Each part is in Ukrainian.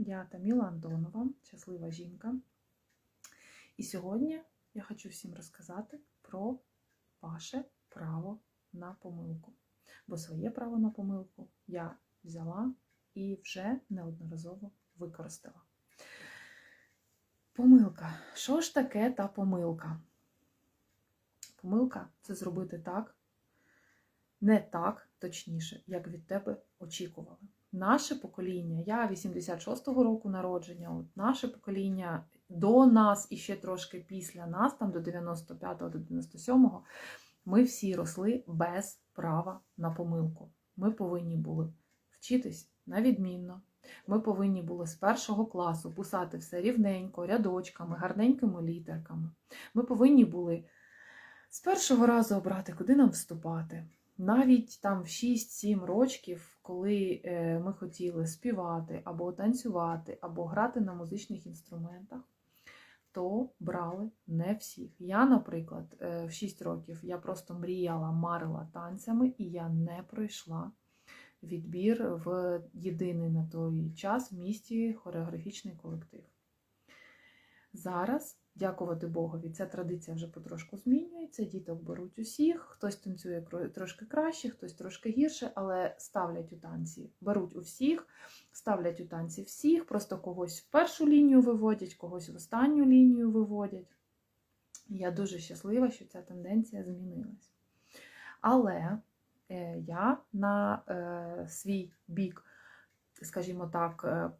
Я Таміла Антонова, щаслива жінка. І сьогодні я хочу всім розказати про ваше право на помилку. Бо своє право на помилку я взяла і вже неодноразово використала. Помилка. Що ж таке та помилка? Помилка це зробити так, не так, точніше, як від тебе очікували. Наше покоління, я 86-го року народження, от наше покоління до нас і ще трошки після нас, там до 95-го, до 97-го, ми всі росли без права на помилку. Ми повинні були вчитись на відмінно. Ми повинні були з першого класу писати все рівненько, рядочками, гарненькими літерками. Ми повинні були з першого разу обрати, куди нам вступати. Навіть там в 6-7 років, коли е, ми хотіли співати, або танцювати, або грати на музичних інструментах, то брали не всіх. Я, наприклад, е, в 6 років я просто мріяла, марила танцями, і я не пройшла відбір в єдиний на той час в місті хореографічний колектив. Зараз, дякувати Богові, ця традиція вже потрошку змінюється. Діток беруть усіх, хтось танцює трошки краще, хтось трошки гірше, але ставлять у танці, беруть у всіх, ставлять у танці всіх, просто когось в першу лінію виводять, когось в останню лінію виводять. Я дуже щаслива, що ця тенденція змінилась. Але е, я на е, свій бік, скажімо так, е,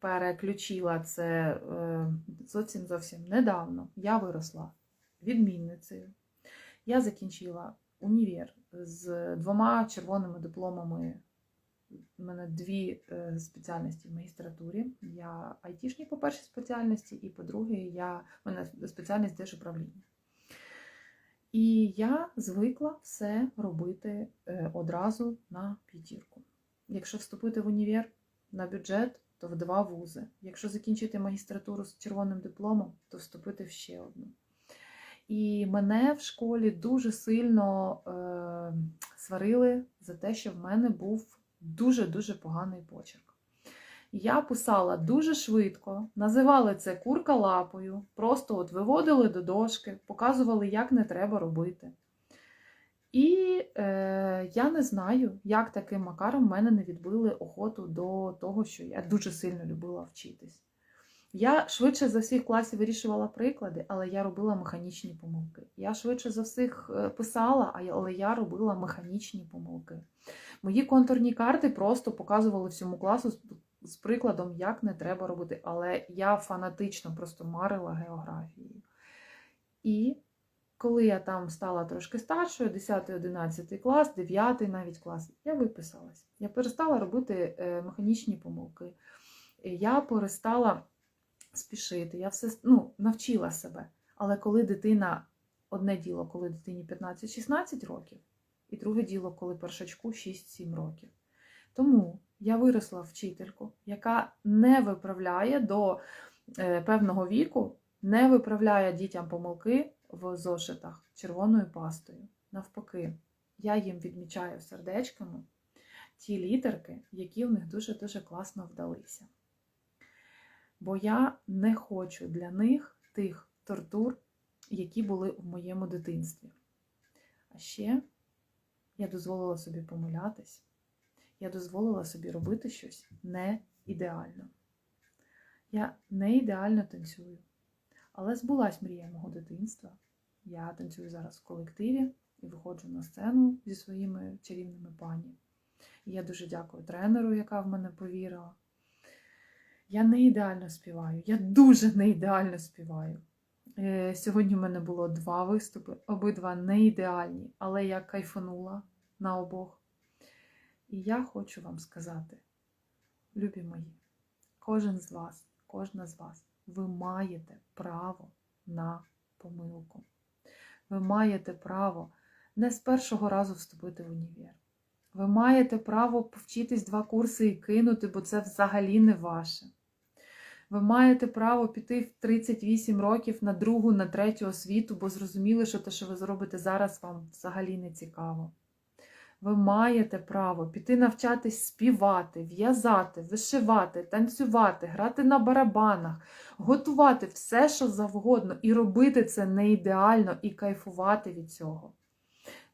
переключила це е, зовсім зовсім недавно. Я виросла відмінницею. Я закінчила універ з двома червоними дипломами. У мене дві е, спеціальності в магістратурі. Я айтішник по першій спеціальності, і по-друге, я в мене спеціальність держуправління. І я звикла все робити е, одразу на п'ятірку. Якщо вступити в універ на бюджет, то в два вузи. Якщо закінчити магістратуру з червоним дипломом, то вступити в ще одну. І мене в школі дуже сильно е, сварили за те, що в мене був дуже-дуже поганий почерк. Я писала дуже швидко, називали це курка лапою, просто от виводили до дошки, показували, як не треба робити. Я не знаю, як таким макаром в мене не відбили охоту до того, що я дуже сильно любила вчитись. Я швидше за всіх класів вирішувала приклади, але я робила механічні помилки. Я швидше за всіх е, писала, але я робила механічні помилки. Мої контурні карти просто показували всьому класу з прикладом, як не треба робити. Але я фанатично просто марила географією. І коли я там стала трошки старшою, 10-11 клас, 9 навіть клас, я виписалась. Я перестала робити е, механічні помилки. Я перестала спішити, я все ну, навчила себе. Але коли дитина, одне діло, коли дитині 15-16 років, і друге діло, коли першачку 6-7 років. Тому я виросла вчительку, яка не виправляє до е, певного віку, не виправляє дітям помилки в зошитах червоною пастою. Навпаки, я їм відмічаю сердечками ті літерки, які в них дуже-дуже класно вдалися. Бо я не хочу для них тих тортур, які були в моєму дитинстві. А ще я дозволила собі помилятись, я дозволила собі робити щось не ідеально. Я не ідеально танцюю. Але збулась мрія мого дитинства. Я танцюю зараз в колективі і виходжу на сцену зі своїми чарівними пані. І я дуже дякую тренеру, яка в мене повірила. Я не ідеально співаю, я дуже не ідеально співаю. Е, сьогодні в мене було два виступи, обидва не ідеальні, але я кайфанула на обох. І я хочу вам сказати, любі мої, кожен з вас, кожна з вас ви маєте право на помилку. Ви маєте право не з першого разу вступити в універ. Ви маєте право повчитись два курси і кинути, бо це взагалі не ваше. Ви маєте право піти в 38 років на другу, на третю освіту, бо зрозуміли, що те, що ви зробите зараз, вам взагалі не цікаво. Ви маєте право піти навчатись співати, в'язати, вишивати, танцювати, грати на барабанах, готувати все, що завгодно, і робити це не ідеально, і кайфувати від цього.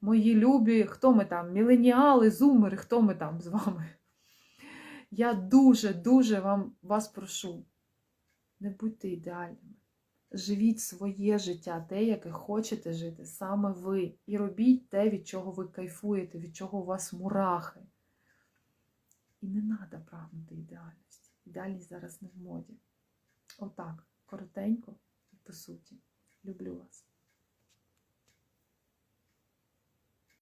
Мої любі, хто ми там, міленіали, зумери, хто ми там з вами? Я дуже-дуже вам вас прошу, не будьте ідеальними. Живіть своє життя, те, яке хочете жити саме ви. І робіть те, від чого ви кайфуєте, від чого у вас мурахи. І не треба прагнути ідеальності. Ідеальність зараз не в моді. Отак, коротенько і по суті. Люблю вас.